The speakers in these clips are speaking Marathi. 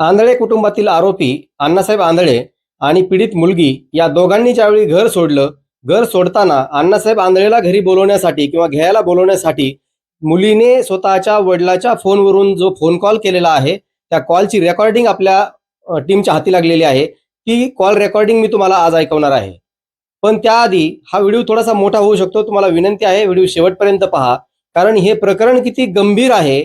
आंधळे कुटुंबातील आरोपी अण्णासाहेब आंधळे आणि पीडित मुलगी या दोघांनी ज्यावेळी घर सोडलं घर सोडताना अण्णासाहेब आंधळेला घरी बोलवण्यासाठी किंवा घ्यायला बोलवण्यासाठी मुलीने स्वतःच्या वडिलाच्या फोनवरून जो फोन कॉल केलेला आहे त्या कॉलची रेकॉर्डिंग आपल्या टीमच्या हाती लागलेली आहे. ती कॉल रेकॉर्डिंग मी तुम्हाला आज ऐकवणार आहे. पण त्याआधी हा व्हिडिओ थोडासा मोठा होऊ शकतो. तुम्हाला विनंती आहे व्हिडिओ शेवटपर्यंत पहा. कारण हे प्रकरण किती गंभीर आहे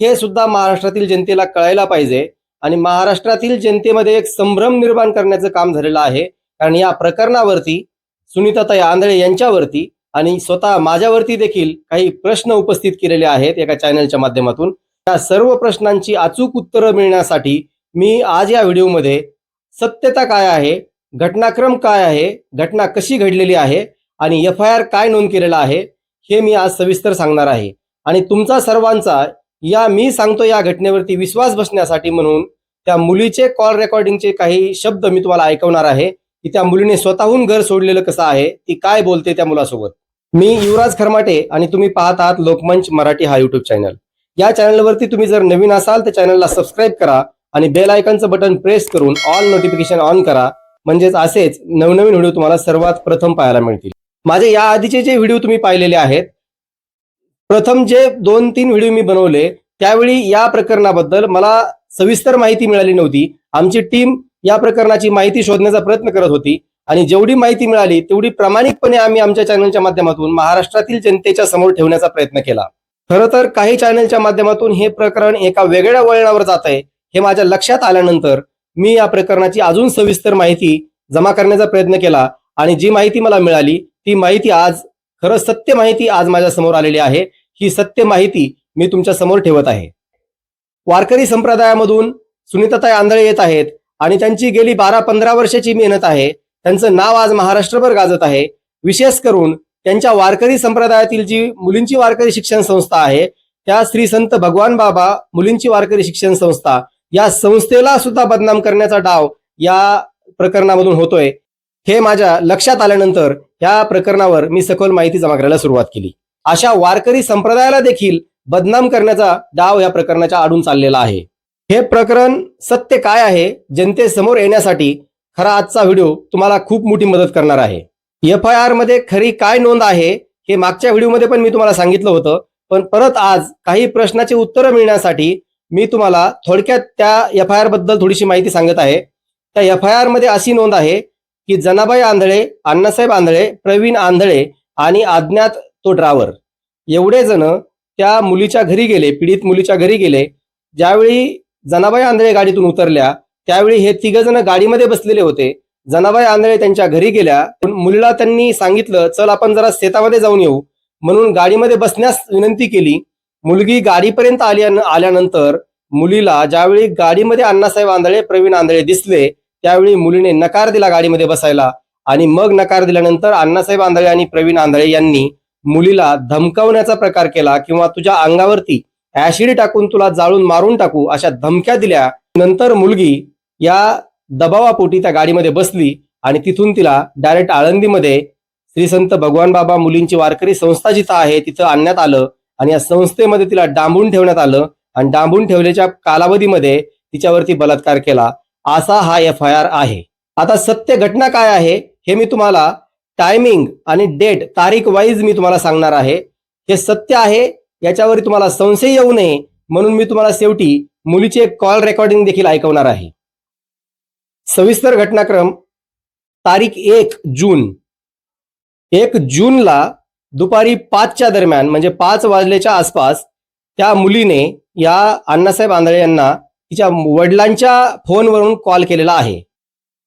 हे सुद्धा महाराष्ट्रातील जनतेला कळायला पाहिजे. आणि महाराष्ट्रातील जनतेमध्ये एक संभ्रम निर्माण करण्याचं काम झालेलं आहे. कारण या प्रकरणावरती सुनीताताई आंधळे यांच्यावरती आणि स्वतः माझ्यावरती देखील काही प्रश्न उपस्थित केलेले आहेत एका चॅनलच्या माध्यमातून. या सर्व प्रश्नांची अचूक उत्तरं मिळण्यासाठी मी आज या व्हिडिओमध्ये सत्यता काय आहे घटनाक्रम काय आहे घटना कशी घडलेली आहे आणि एफ आय आर काय नोंद केलेला आहे हे मी आज सविस्तर सांगणार आहे. आणि तुमचा सर्वांचा या मी सांगतो या घटनेवरती विश्वास बसण्यासाठी म्हणून त्या मुलीचे कॉल रेकॉर्डिंगचे काही शब्द मी तुम्हाला ऐकवणार आहे. की त्या मुलीने स्वतःहून घर सोडलेलं कसं आहे ती काय बोलते त्या मुलासोबत. मी युवराज खरमाटे आणि तुम्ही पाहत आहात लोकमंच मराठी हा युट्यूब चॅनल या चॅनलवरती तुम्ही जर नवीन असाल तर चॅनलला सबस्क्राईब करा आणि बेल आयकनचं बटन प्रेस करून ऑल नोटिफिकेशन ऑन करा. म्हणजेच असेच नवनवीन व्हिडिओ तुम्हाला सर्वात प्रथम पाहायला मिळतील. माझे या आधीचे जे व्हिडिओ तुम्ही पाहिलेले आहेत प्रथम जे दोन तीन व्हिडिओ मी बनवले त्यावेळी या प्रकरणाबद्दल मला सविस्तर माहिती मिळाली नव्हती. आमची टीम या प्रकरणाची माहिती शोधण्याचा प्रयत्न करत होती आणि जेवढी माहिती मिळाली तेवढी प्रामाणिकपणे आम्ही आमच्या चॅनलच्या माध्यमातून महाराष्ट्रातील जनतेच्या समोर ठेवण्याचा प्रयत्न केला. खरं तर काही चॅनलच्या माध्यमातून हे प्रकरण एका वेगळ्या वळणावर जात आहे हे माझ्या लक्षात आल्यानंतर मी या प्रकरणाची अजून सविस्तर माहिती जमा करण्याचा प्रयत्न केला आणि जी माहिती मला मिळाली ती माहिती आज खरं सत्य माहिती आज माझ्यासमोर आलेली आहे. ही सत्य माहिती मी तुमच्यासमोर ठेवत आहे. वारकरी संप्रदायामधून सुनीताताई आंधळे येत आहेत आणि त्यांची गेली बारा पंधरा वर्षाची मेहनत आहे. त्यांचं नाव आज महाराष्ट्रभर गाजत आहे. विशेष करून त्यांच्या वारकरी संप्रदायातील जी मुलींची वारकरी शिक्षण संस्था आहे त्या श्री संत भगवान बाबा मुलींची वारकरी शिक्षण संस्था या संस्थेला सुद्धा बदनाम करण्याचा डाव या प्रकरणामधून होतोय. हे माझ्या लक्षात आल्यानंतर या प्रकरणावर मी सखोल माहिती जमा करायला सुरुवात केली. अशा वारकरी संप्रदायाला देखील बदनाम करण्याचा डाव या प्रकरणाच्या आडून चाललेला आहे. हे प्रकरण सत्य काय आहे? जनतेसमोर येण्यासाठी खरा आजचा व्हिडिओ तुम्हाला खूप मोठी मदत करणार आहे. एफ आय आरमध्ये खरी काय नोंद आहे? हे मागच्या व्हिडिओमध्ये पण मी तुम्हाला सांगितलं होतं. पण परत आज काही प्रश्नाची उत्तरं मिळण्यासाठी मी तुम्हाला थोडक्यात त्या एफ आय आरबद्दल थोडीशी माहिती सांगत आहे. त्या एफ आय आरमध्ये अशी नोंद आहे की जनाबाई आंधळे अण्णासाहेब आंधळे प्रवीण आंधळे आणि अज्ञात तो ड्रायव्हर. एवढे जण त्या मुलीच्या घरी गेले पीडित मुलीच्या घरी गेले. ज्यावेळी जनाबाई आंधळे गाडीतून उतरल्या त्यावेळी हे तिघ जण गाडीमध्ये बसलेले होते. जनाबाई आंधळे त्यांच्या घरी गेल्या. पण मुलीला त्यांनी सांगितलं चल आपण जरा शेतामध्ये जाऊन येऊ. म्हणून गाडीमध्ये बसण्यास विनंती केली. मुलगी गाडीपर्यंत आल्या आल्यानंतर मुलीला ज्यावेळी गाडीमध्ये अण्णासाहेब आंधळे प्रवीण आंधळे दिसले त्यावेळी मुलीने नकार दिला गाडीमध्ये बसायला. आणि मग नकार दिल्यानंतर अण्णासाहेब आंधळे आणि प्रवीण आंधळे यांनी मुलीला धमकावण्याचा प्रकार केला किंवा तुझ्या अंगावरती ऍसिड टाकून तुला जाळून मारून टाकू अशा धमक्या दिल्या. नंतर मुलगी या दबावापोटी त्या गाडीमध्ये बसली आणि तिथून तिला डायरेक्ट आळंदीमध्ये श्री संत भगवान बाबा मुलींची वारकरी संस्था जिथं आहे तिथं आणण्यात आलं आणि या संस्थेमध्ये तिला डांबून ठेवण्यात आलं आणि डांबून ठेवल्याच्या कालावधीमध्ये तिच्यावरती बलात्कार केला. असा हा एफ आय आर आहे. आता सत्य घटना काय आहे हे मी तुम्हाला टायमिंग आणि डेट तारीख वाईज मी तुम्हाला सांगणार आहे. हे सत्य आहे याच्यावर तुम्हाला संशय येऊ नये. म्हणून मी तुम्हाला शेवटी मुलीचे कॉल रेकॉर्डिंग देखील ऐकवणार आहे. सविस्तर घटनाक्रम तारीख एक जून. एक जूनला दुपारी पाचच्या दरम्यान म्हणजे पाच वाजल्याच्या आसपास त्या मुलीने या अण्णासाहेब आंधळे यांना तिच्या वडिलांच्या फोनवरून कॉल केलेला आहे.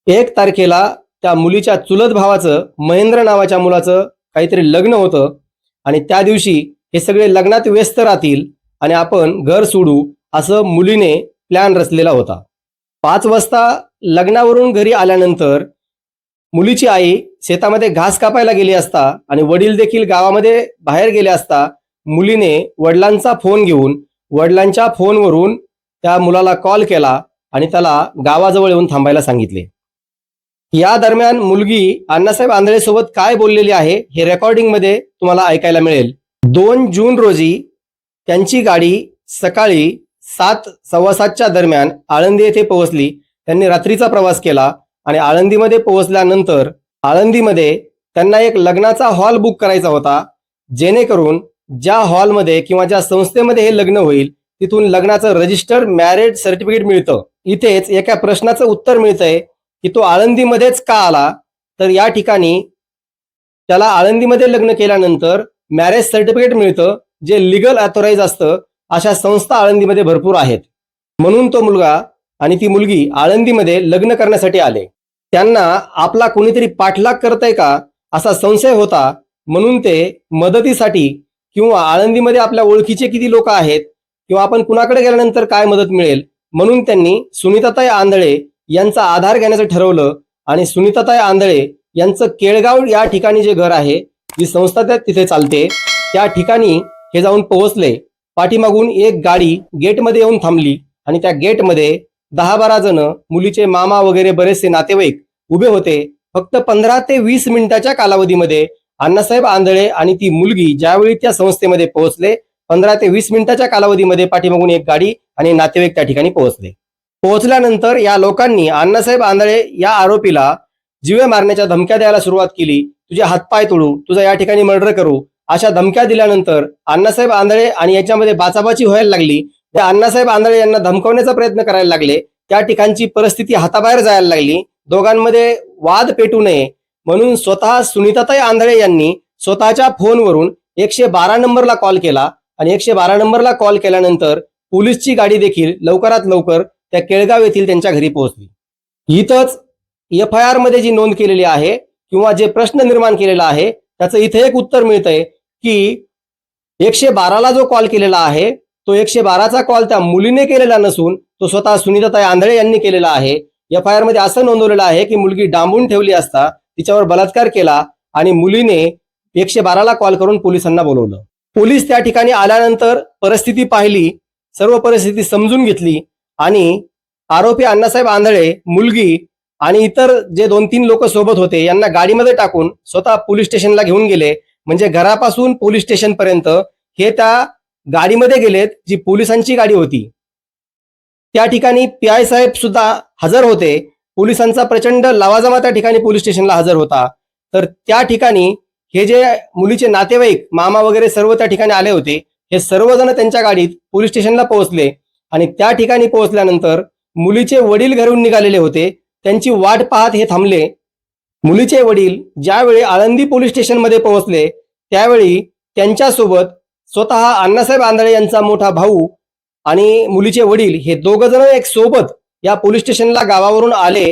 एक तारखेला त्या मुलीच्या चुलत भावाचं महेंद्र नावाच्या मुलाचं काहीतरी लग्न होतं. आणि त्या दिवशी हे सगळे लग्नात व्यस्त राहतील आणि आपण घर सोडू असं मुलीने प्लॅन रचलेला होता. पाच वाजता लग्नावरून घरी आल्यानंतर मुलीची आई शेतामध्ये घास कापायला गेली असता आणि वडील देखील गावामध्ये बाहेर गेले असता मुलीने वडिलांचा फोन घेऊन वडिलांच्या फोनवरून त्या मुलाला कॉल केला आणि त्याला गावाजवळ येऊन थांबायला सांगितले. या दरम्यान मुलगी अण्णासाहेब आंधळे सोबत काय बोललेली आहे हे रेकॉर्डिंगमध्ये तुम्हाला ऐकायला मिळेल. दोन जून रोजी त्यांची गाडी सकाळी सात सव्वा सातच्या दरम्यान आळंदी येथे पोहोचली. त्यांनी रात्रीचा प्रवास केला आणि आळंदीमध्ये पोहोचल्यानंतर आळंदीमध्ये त्यांना एक लग्नाचा हॉल बुक करायचा होता जेणेकरून ज्या हॉलमध्ये किंवा ज्या संस्थेमध्ये हे लग्न होईल तिथून लग्नाचं रजिस्टर मॅरेज सर्टिफिकेट मिळतं. इथेच एका प्रश्नाचं उत्तर मिळतंय. की तो आळंदीमध्येच का आला? तर या ठिकाणी त्याला आळंदीमध्ये लग्न केल्यानंतर मॅरेज सर्टिफिकेट मिळतं जे लिगल ऑथोराईज असतं अशा संस्था आळंदीमध्ये भरपूर आहेत. म्हणून तो मुलगा आणि ती मुलगी आळंदीमध्ये लग्न करण्यासाठी आले. त्यांना आपला कोणीतरी पाठलाग करतय का? असा संशय होता. म्हणून ते मदतीसाठी किंवा आळंदीमध्ये आपल्या ओळखीचे किती लोक आहेत किंवा आपण कुणाकडे गेल्यानंतर काय मदत मिळेल? म्हणून त्यांनी सुनीताताई आंधळे यांचा आधार घेण्याचं ठरवलं आणि सुनीताताई आंधळे यांचं केळगाव या ठिकाणी जे घर आहे जी संस्था त्या तिथे चालते त्या ठिकाणी हे जाऊन पोहोचले. पाठीमागून एक गाडी गेटमध्ये येऊन थांबली आणि त्या गेटमध्ये दहा बारा जण मुलीचे मामा वगैरे बरेचसे नातेवाईक उभे होते. फक्त पंधरा ते वीस मिनिटाच्या कालावधीमध्ये अण्णासाहेब आंधळे आणि ती मुलगी ज्यावेळी त्या संस्थेमध्ये पोहोचले पंधरा ते वीस मिनिटाच्या कालावधीमध्ये पाठीमागून एक गाडी आणि नातेवाईक त्या ठिकाणी पोहोचले. पोहोचल्यानंतर या लोकांनी अण्णासाहेब आंधळे या आरोपीला जीवे मारण्याच्या धमक्या द्यायला सुरुवात केली. तुझे हातपाय तोडू तुझा या ठिकाणी मर्डर करू. अशा धमक्या दिल्यानंतर अण्णासाहेब आंधळे आणि याच्यामध्ये बाचाबाची व्हायला लागली. त्या अण्णासाहेब आंधळे यांना धमकवण्याचा प्रयत्न करायला लागले. त्या ठिकाणची परिस्थिती हाताबाहेर जायला लागली. दोघांमध्ये वाद पेटू नये म्हणून स्वतः सुनीताताई आंधळे यांनी स्वतःच्या फोनवरून एकशे बारा नंबरला कॉल केला. आणि एकशे बारा नंबरला कॉल केल्यानंतर पोलीसची गाडी देखील लवकरात लवकर त्या केळगाव येथील त्यांच्या घरी पोहोचली. इथंच एफ आय आरमध्ये जी नोंद केलेली आहे किंवा जे प्रश्न निर्माण केलेला आहे त्याचं इथे एक उत्तर मिळतंय की एकशे बाराला जो कॉल केलेला आहे तो एकशे बाराचा कॉल त्या मुलीने केलेला नसून तो स्वतः सुनीताताई आंधळे यांनी केलेला आहे. एफ आय आरमध्ये असं नोंदवलेलं आहे की मुलगी डांबून ठेवली असता तिच्यावर बलात्कार केला आणि मुलीने एकशे बाराला कॉल करून पोलिसांना बोलवलं. पोलीस त्या ठिकाणी आल्यानंतर परिस्थिती पाहिली सर्व परिस्थिती समजून घेतली आणि आरोपी अण्णासाहेब आंधळे मुलगी आणि इतर जे दोन तीन लोक सोबत होते यांना गाडीमध्ये टाकून स्वतः पोलीस स्टेशनला घेऊन गेले. म्हणजे घरापासून पोलीस स्टेशन पर्यंत हे त्या गाडीमध्ये गेलेत जी पोलिसांची गाडी होती. त्या ठिकाणी पी आय साहेब सुद्धा हजर होते. पोलिसांचा प्रचंड लवाजमा त्या ठिकाणी पोलीस स्टेशनला हजर होता. तर त्या ठिकाणी हे जे मुलीचे नातेवाईक मामा वगैरे सर्व त्या ठिकाणी आले होते. हे सर्वजण त्यांच्या गाडीत पोलीस स्टेशनला पोहोचले. आणि त्या ठिकाणी पोहोचल्यानंतर मुलीचे वडील घरून निघालेले होते. त्यांची वाट पाहत हे थांबले. मुलीचे वडील ज्यावेळी आळंदी पोलीस स्टेशनमध्ये पोहोचले त्यावेळी त्यांच्यासोबत स्वतः अण्णासाहेब आंधळे यांचा मोठा भाऊ आणि मुलीचे वडील हे दोघ जण एक सोबत या पोलीस स्टेशनला गावावरून आले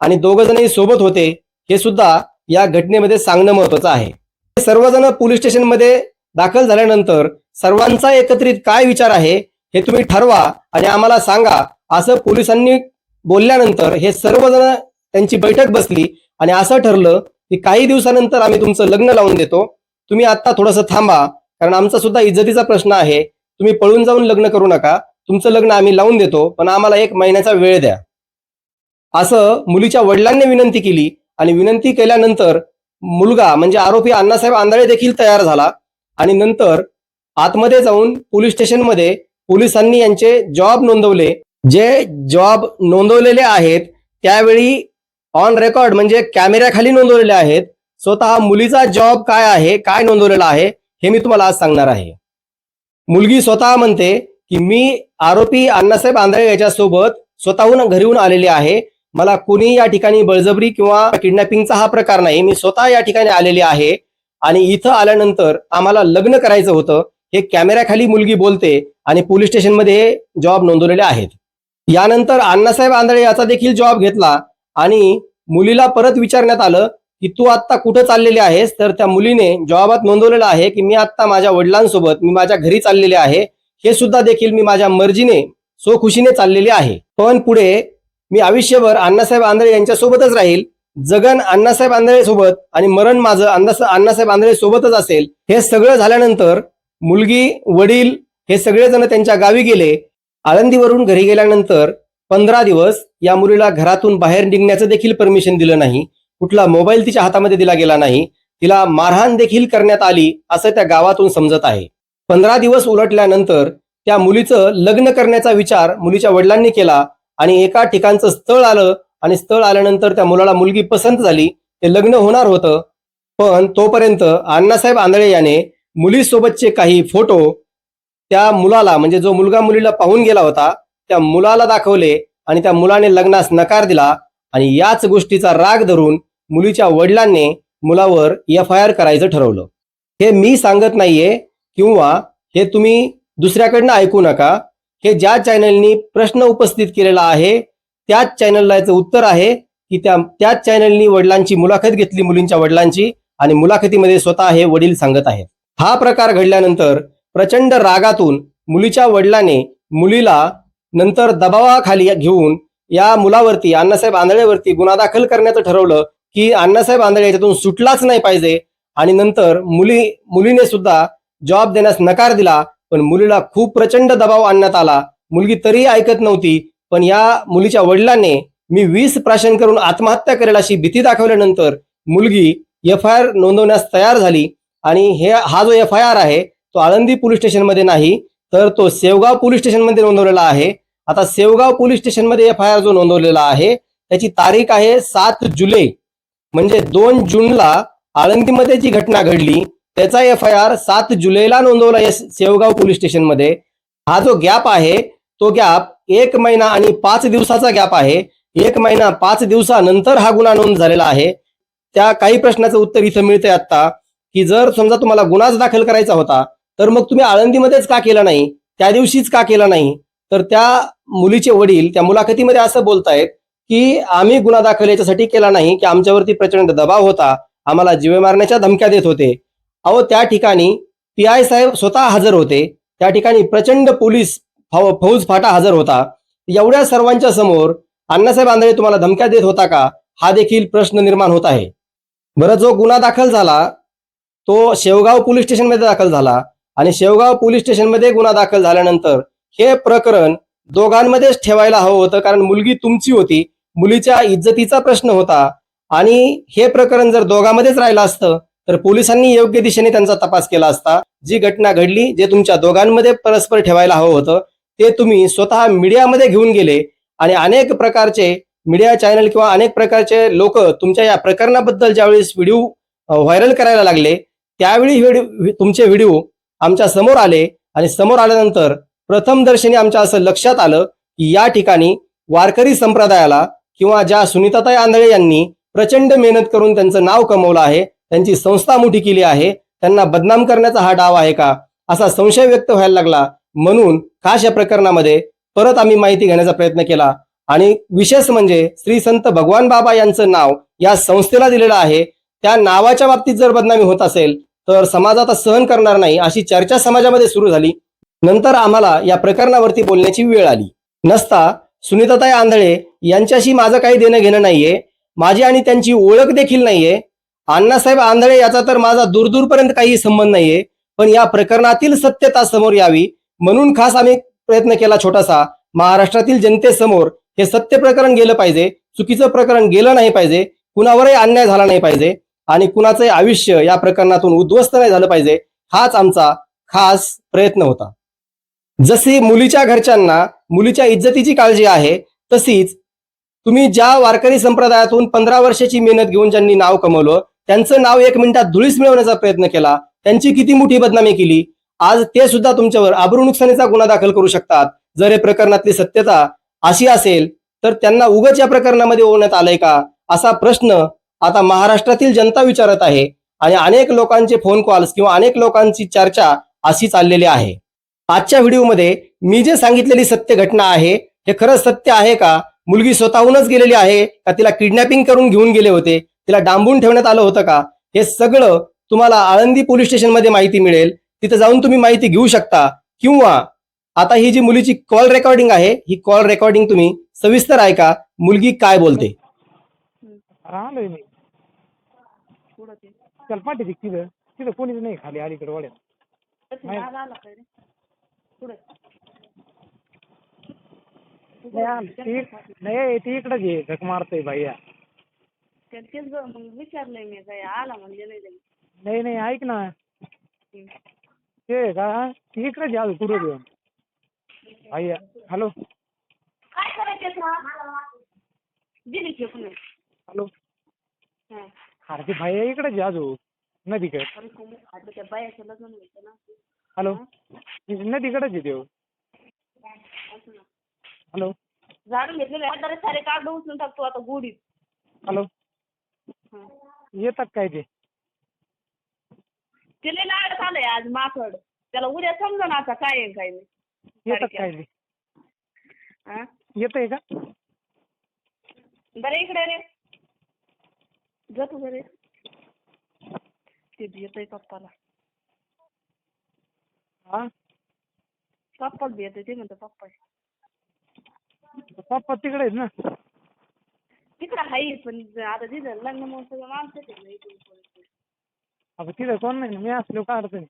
आणि दोघ जणही सोबत होते. हे सुद्धा या घटनेमध्ये सांगणं महत्वाचं आहे. सर्वजण पोलीस स्टेशनमध्ये दाखल झाल्यानंतर सर्वांचा एकत्रित काय विचार आहे? हे तुम्ही ठरवा आणि आम्हाला सांगा. असं पोलिसांनी बोलल्यानंतर हे सर्वजण त्यांची बैठक बसली आणि असं ठरलं की काही दिवसानंतर आम्ही तुमचं लग्न लावून देतो. तुम्ही आता थोडंसं थांबा कारण आमचा सुद्धा इज्जतीचा प्रश्न आहे. तुम्ही पळून जाऊन लग्न करू नका. तुमचं लग्न आम्ही लावून देतो पण आम्हाला एक महिन्याचा वेळ द्या. असं मुलीच्या वडिलांनी विनंती केली आणि विनंती केल्यानंतर मुलगा म्हणजे आरोपी अण्णासाहेब आंधळे देखील तयार झाला आणि नंतर आतमध्ये जाऊन पोलीस स्टेशनमध्ये पोलिसांनी यांचे जॉब नोंदवले. जे जॉब नोंदवलेले आहेत त्यावेळी ऑन रेकॉर्ड म्हणजे कॅमेऱ्याखाली नोंदवलेले आहेत. स्वतः मुलीचा जॉब काय आहे काय नोंदवलेला आहे हे मी तुम्हाला आज सांगणार आहे. मुलगी स्वतः म्हणते की मी आरोपी अण्णासाहेब आंधळे याच्यासोबत स्वतःहून घरीहून आलेली आहे. मला कुणी या ठिकाणी बळजबरी किंवा किडनॅपिंगचा हा प्रकार नाही. मी स्वतः या ठिकाणी आलेली आहे. आणि इथं आल्यानंतर आम्हाला लग्न करायचं होतं. हे कॅमेऱ्याखाली मुलगी बोलते आणि पोलीस स्टेशनमध्ये हे जॉब नोंदवलेले आहेत. यानंतर अण्णासाहेब आंधळे याचा देखील जॉब घेतला आणि मुलीला परत विचारण्यात आलं की तू आत्ता कुठं चाललेली आहेस? तर त्या मुलीने जॉबात नोंदवलेलं आहे की मी आत्ता माझ्या वडिलांसोबत मी माझ्या घरी चाललेले आहे. हे सुद्धा देखील मी माझ्या मर्जीने सोखुशीने चाललेले आहे. पण पुढे मी आयुष्यभर अण्णासाहेब आंधळे यांच्यासोबतच राहील. जगन अण्णासाहेब आंधळे सोबत आणि मरण माझं अण्णासाहेब आंधळे सोबतच असेल. हे सगळं झाल्यानंतर मुलगी वडील हे सगळेजण त्यांच्या गावी गेले. आळंदीवरून घरी गेल्यानंतर पंधरा दिवस या मुलीला घरातून बाहेर निघण्याचं देखील परमिशन दिलं नाही. कुठला मोबाईल तिच्या हातामध्ये दिला गेला नाही. तिला मारहाण देखील करण्यात आली असं त्या गावातून समजत आहे. पंधरा दिवस उलटल्यानंतर त्या मुलीचं लग्न करण्याचा विचार मुलीच्या वडिलांनी केला आणि एका ठिकाणचं स्थळ आलं आणि स्थळ आल्यानंतर त्या मुलाला मुलगी पसंत झाली. ते लग्न होणार होतं. पण तोपर्यंत अण्णासाहेब आंधळे याने मुलीसोबतचे काही फोटो त्या मुलाला म्हणजे जो मुलगा मुलीला पाहून गेला होता त्या मुलाला दाखवले आणि त्या मुलाने लग्नास नकार दिला आणि याच गोष्टीचा राग धरून मुलीच्या वडिलांनी मुलावर एफ आय आर करायचं ठरवलं. हे मी सांगत नाहीये किंवा हे तुम्ही दुसऱ्याकडनं ऐकू नका. हे ज्या चॅनलनी प्रश्न उपस्थित केलेला आहे त्याच चॅनलला याचं उत्तर आहे की त्या त्याच चॅनलनी वडिलांची मुलाखत घेतली मुलींच्या वडिलांची आणि मुलाखतीमध्ये स्वतः हे वडील सांगत आहेत. हा प्रकार घडल्यानंतर प्रचंड रागातून मुलीच्या वडिलाने मुलीला नंतर दबावाखाली घेऊन या मुलावरती अण्णासाहेब आंधळेवरती गुन्हा दाखल करण्याचं ठरवलं की अण्णासाहेब आंधळे याच्यातून सुटलाच नाही पाहिजे आणि नंतर मुली मुलीने सुद्धा जॉब देण्यास नकार दिला पण मुलीला खूप प्रचंड दबाव आणण्यात आला. मुलगी तरीही ऐकत नव्हती पण या मुलीच्या वडिलांनी मी वीस प्राशन करून आत्महत्या करेल अशी भीती दाखवल्यानंतर मुलगी एफ आय आर नोंदवण्यास तयार झाली. आणि हे हा जो एफ आय आर आहे तो आळंदी पोलीस स्टेशनमध्ये नाही तर तो सेवगाव पोलीस स्टेशनमध्ये नोंदवलेला आहे. आता सेवगाव पोलीस स्टेशनमध्ये एफ आय आर जो नोंदवलेला आहे त्याची तारीख आहे सात जुलै म्हणजे दोन जूनला आळंदीमध्ये जी घटना घडली त्याचा एफ आय आर सात जुलैला नोंदवला या सेवगाव पोलीस स्टेशनमध्ये. हा जो गॅप आहे तो गॅप एक महिना आणि पाच दिवसाचा गॅप आहे. एक महिना पाच दिवसानंतर हा गुन्हा नोंद झालेला आहे. त्या काही प्रश्नाचं उत्तर इथं मिळतंय आता की जर समजा तुम्हाला गुन्हाच दाखल करायचा होता तर मग तुम्ही आळंदीमध्येच का केला नाही? त्या दिवशीच का केला नाही? तर त्या मुलीचे वडील त्या मुलाखतीमध्ये असं बोलतायत की आम्ही गुन्हा दाखल याच्यासाठी केला नाही की आमच्यावरती प्रचंड दबाव होता आम्हाला जीवे मारण्याच्या धमक्या देत होते. अहो त्या ठिकाणी पी आय साहेब स्वतः हजर होते. त्या ठिकाणी प्रचंड पोलीस फौज फाटा हजर होता. एवढ्या सर्वांच्या समोर अण्णासाहेब आंधळे तुम्हाला धमक्या देत होता का? हा देखील प्रश्न निर्माण होत आहे. बरं जो गुन्हा दाखल झाला तो शेवगाव पोलीस स्टेशनमध्ये दाखल झाला आणि शेवगाव पोलीस स्टेशनमध्ये गुन्हा दाखल झाल्यानंतर हे प्रकरण दोघांमध्येच ठेवायला हवं होतं कारण मुलगी तुमची होती मुलीच्या इज्जतीचा प्रश्न होता आणि हे प्रकरण जर दोघांमध्येच राहिलं असतं तर पोलिसांनी योग्य दिशेने त्यांचा तपास केला असता. जी घटना घडली जे तुमच्या दोघांमध्ये परस्पर ठेवायला हवं होतं ते तुम्ही स्वतः मीडियामध्ये घेऊन गेले आणि अनेक प्रकारचे मीडिया चॅनल किंवा अनेक प्रकारचे लोक तुमच्या या प्रकरणाबद्दल ज्यावेळेस व्हिडिओ व्हायरल करायला लागले त्यावेळी व्हिडिओ तुमचे व्हिडिओ आमच्यासमोर आले आणि समोर आल्यानंतर प्रथम दर्शनी आमच्या असं लक्षात आलं की या ठिकाणी वारकरी संप्रदायाला किंवा ज्या सुनीताताई आंधळे यांनी प्रचंड मेहनत करून त्यांचं नाव कमवलं आहे त्यांची संस्था मोठी केली आहे त्यांना बदनाम करण्याचा हा डाव आहे का? असा संशय व्यक्त व्हायला लागला. म्हणून खास या प्रकरणामध्ये परत आम्ही माहिती घेण्याचा प्रयत्न केला. आणि विशेष म्हणजे श्री संत भगवान बाबा यांचं नाव या संस्थेला दिलेलं आहे. त्या नावाच्या बाबतीत जर बदनामी होत असेल तर समाज आता सहन करणार नाही अशी चर्चा समाजामध्ये सुरू झाली. नंतर आम्हाला या प्रकरणावरती बोलण्याची वेळ आली. नसता सुनीताताई आंधळे यांच्याशी माझं काही देणं घेणं नाहीये. माझी आणि त्यांची ओळख देखील नाहीये. अण्णासाहेब आंधळे याचा तर माझा दूरदूरपर्यंत काही संबंध नाहीये. पण या प्रकरणातील सत्यता समोर यावी म्हणून खास आम्ही प्रयत्न केला छोटासा. महाराष्ट्रातील जनतेसमोर हे सत्य प्रकरण गेलं पाहिजे चुकीचं प्रकरण गेलं नाही पाहिजे कुणावरही अन्याय झाला नाही पाहिजे. आणि कुणाचंही आयुष्य या प्रकरणातून उद्ध्वस्त नाही झालं पाहिजे हाच आमचा खास प्रयत्न होता. जशी मुलीच्या घरच्यांना मुलीच्या इज्जतीची काळजी आहे तशीच तुम्ही ज्या वारकरी संप्रदायातून पंधरा वर्षाची मेहनत घेऊन ज्यांनी नाव कमवलं त्यांचं नाव एक मिनिटात धुळीस मिळवण्याचा प्रयत्न केला त्यांची किती मोठी बदनामी केली आज ते सुद्धा तुमच्यावर आबरू नुकसानीचा गुन्हा दाखल करू शकतात. जर हे प्रकरणातली सत्यता अशी असेल तर त्यांना उगच या प्रकरणामध्ये ओढण्यात आलंय का? असा प्रश्न आता महाराष्ट्रातील जनता विचारत आहे आणि अनेक लोकांचे फोन कॉल्स किंवा अनेक लोकांची चर्चा अशी चाललेली आहे. आजच्या व्हिडिओमध्ये मी जे सांगितलेली सत्य घटना आहे हे खरंच सत्य आहे का? मुलगी स्वतःहूनच गेलेली आहे का? तिला किडनॅपिंग करून घेऊन गेले होते? तिला डांबून ठेवण्यात आलं होतं का? हे सगळं तुम्हाला आळंदी पोलीस स्टेशनमध्ये माहिती मिळेल. तिथे जाऊन तुम्ही माहिती घेऊ शकता. किंवा आता ही जी मुलीची कॉल रेकॉर्डिंग आहे ही कॉल रेकॉर्डिंग तुम्ही सविस्तर ऐका. मुलगी काय बोलते? चल पाठी तिथं. तिथं कोणीच नाही खाली अलीकडे वाड्यात नाही. आला आला काय रे पुढे. नाही. ती नाही ती इकडंच आहे झक मारतोय भैया. तेच ग मग विचारलंय मी काय आला म्हणजे नाही लगेच. नाही नाही ऐक ना. ते का? ती आहे अजून पुढे घेऊन. भैया हॅलो. काय करायचं दिली फेकून हॅलो. अरे ते भैया इकडेच आहे अजून. नदीकडे अरे कोणी खाल्लं त्या बायाचं लग्न व्हायचं ना. हॅलो. नदीकडेच आहे असं ना. हॅलो. झाडून घेतलेले सारे कागद उचलून टाकतो आता गोडीत हॅलो. हा. येतात काय ते? ते लय लाडत आलंय आज माकड. त्याला उद्या समजा ना आता काय आहे काय नाही. येतात काय ते? हा? येतंय का? बरं इकडे रे. जातो बरे. ते येतोय पप्पाला हा पप्पाला बी येतोय ते म्हणतो पप्पा आहे. पप्पा तिकडे आहेत ना तिकडं आहे पण आता तिथं लग्न सगळं माणसं ना इकडून कोणी. अगं तिथं कोण नाही ना मी असलो काय अडचण.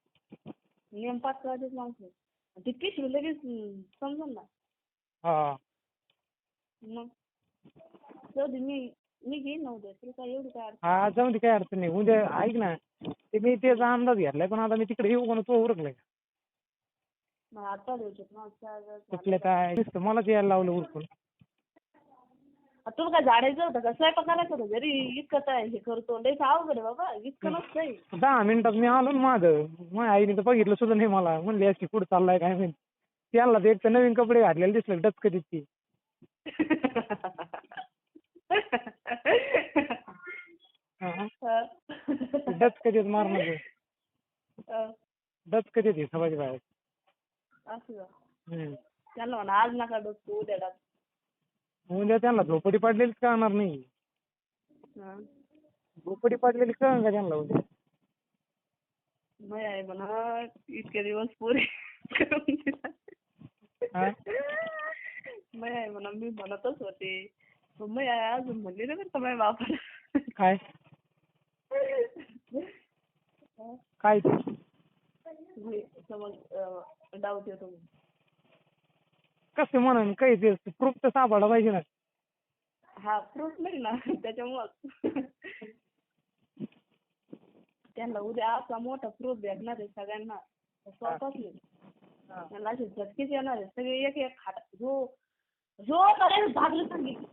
नेम पाच वाजेच माणसं. ते पिशवी लगेच हम्म, समजून ना हा मग जाऊ दे मी मी घेईन ना उद्या तुला काय एवढी काय अडचण हा जाऊन दे काय अडचण नाही. उद्या ऐक ना ते मी त्याचा अंदाज घेतलाय पण आता मी तिकडे येऊ का तो उरकलाय आता ना चार वाजता. कुठल्या काय नुसतं मलाच यायला लावलं उरकून. आ, तुला काय झाडायचं होतं का? स्वयंपाक करायचं होतं घरी? इतकं काय हे करतो लयच अवघड आहे बाबा इतकं नसतंय. दहा मिनिटात मी आलो ना माझं माझ्या आईने तर बघितलं सुद्धा नाही मला. म्हणली अशी कुठं चाललाय काय माहिती? त्यांना तर एक तर नवीन कपडे घातलेले दिसले डचक दिसती डचक देत मारणार अं, डचक देते सभाजी बाहेर. असं का? हम्म. त्यांना म्हणा आज नका डोकं उद्या टाक उद्या त्यांना झोपडी पडलेलीच कळणार नाही. हं. झोपडी पडलेली कळण का त्यांना उद्या? नाही आहे म्हणा इतके दिवस पुरे करून दिला. नाही आहे म्हणा मी म्हणतच होते. अजून म्हणली बरं का माझ्या बापाला काय काय ते समज डाऊट येतो. कसं म्हणून काही ते प्रूफ तर सापडला पाहिजे ना हा प्रूफ नाही ना त्याच्यामुळं त्यांना उद्या असा मोठा प्रूफ भेटणार आहे सगळ्यांना स्वतःच नाही त्यांना असे झटकेच येणार आहे सगळे एक एक खाट जो जो पर्यंत भागलं सांगितलं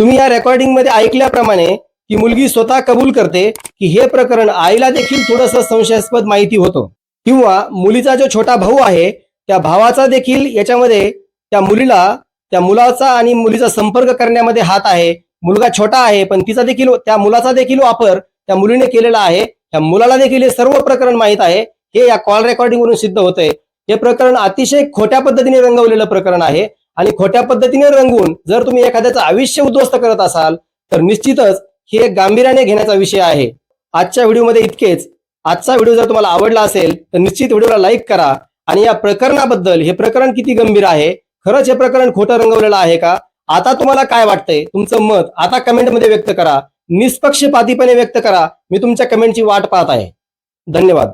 तुम्ही या रेकॉर्डिंगमध्ये ऐकल्याप्रमाणे की मुलगी स्वतः कबूल करते की हे प्रकरण आईला देखील थोडस संशयास्पद माहिती होतं. किंवा मुलीचा जो छोटा भाऊ आहे त्या भावाचा देखील याच्यामध्ये त्या मुलीला त्या मुलाचा आणि मुलीचा संपर्क करण्यामध्ये हात आहे. मुलगा छोटा आहे पण तिचा देखील त्या मुलाचा देखील वापर त्या मुलीने केलेला आहे. त्या मुलाला देखील हे सर्व प्रकरण माहीत आहे. हे या कॉल रेकॉर्डिंग वरून सिद्ध होतंय. हे प्रकरण अतिशय खोट्या पद्धतीने रंगवलेलं प्रकरण आहे. आणि खोट्या पद्धतीने रंगवून जर तुम्ही एखाद्याचं आयुष्य उद्ध्वस्त करत असाल तर निश्चितच हे गांभीर्याने घेण्याचा विषय आहे. आजच्या व्हिडिओमध्ये इतकेच. आजचा व्हिडिओ जर तुम्हाला आवडला असेल तर निश्चित व्हिडिओला लाईक करा आणि या प्रकरणाबद्दल हे प्रकरण किती गंभीर आहे खरंच हे प्रकरण खोटं रंगवलेलं आहे का? आता तुम्हाला काय वाटतंय? तुमचं मत आता कमेंटमध्ये व्यक्त करा. निष्पक्षपातीपणे व्यक्त करा. मी तुमच्या कमेंटची वाट पाहत आहे. धन्यवाद.